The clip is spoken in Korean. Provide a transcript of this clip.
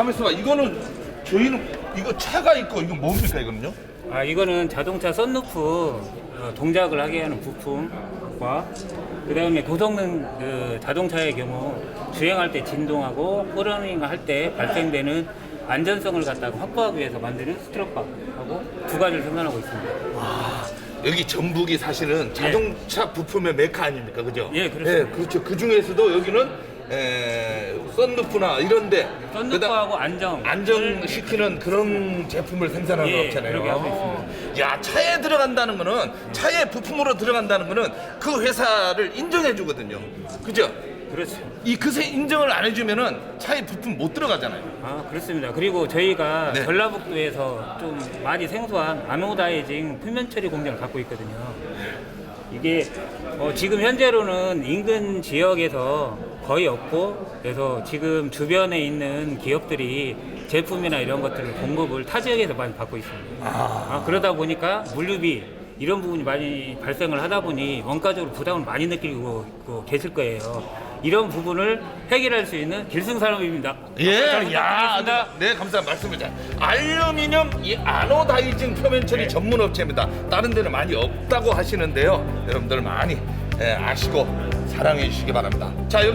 가만 있어봐. 이거는 저희는 이거 차가 있고 이거 뭡니까 이거는요? 아 이거는 자동차 썬루프 어, 동작을 하게 하는 부품과 그다음에 고성능 그 자동차의 경우 주행할 때 진동하고 호러닝 할때 발생되는 안전성을 갖다가 확보하기 위해서 만드는 스트로파하고 두 가지를 생산하고 있습니다. 여기 전북이 사실은 자동차 부품의 메카 아닙니까, 그죠? 예, 그렇습니다. 그렇죠. 그 중에서도 여기는 에, 썬루프나 이런데 썬루프하고 안정 안정시키는 그런 제품을 생산하는 예, 업체네요. 그렇게 하고 야 차에 들어간다는 거는 차에 부품으로 들어간다는 거는 그 회사를 인정해 주거든요. 그죠? 그렇죠. 이 그새 인정을 안 해주면은 차에 부품 못 들어가잖아요. 아 그렇습니다. 그리고 저희가 네. 전라북도에서 좀 많이 생소한 아노다이징 표면 처리 공장을 갖고 있거든요. 이게 어, 지금 현재로는 인근 지역에서 거의 없고 그래서 지금 주변에 있는 기업들이 제품이나 이런 것들을 공급을 타 지역에서 많이 받고 있습니다. 아, 그러다 보니까 물류비 이런 부분이 많이 발생을 하다 보니 원가적으로 부담을 많이 느끼고 그 계실 거예요. 이런 부분을 해결할 수 있는 길승산업입니다. 예, 잘 야, 부탁드리겠습니다. 네, 감사합니다. 말씀입니다. 알루미늄 이 아노다이징 표면 처리 전문 업체입니다. 다른 데는 많이 없다고 하시는데요. 여러분들 많이 예, 아시고 사랑해 주시기 바랍니다. 자, 여기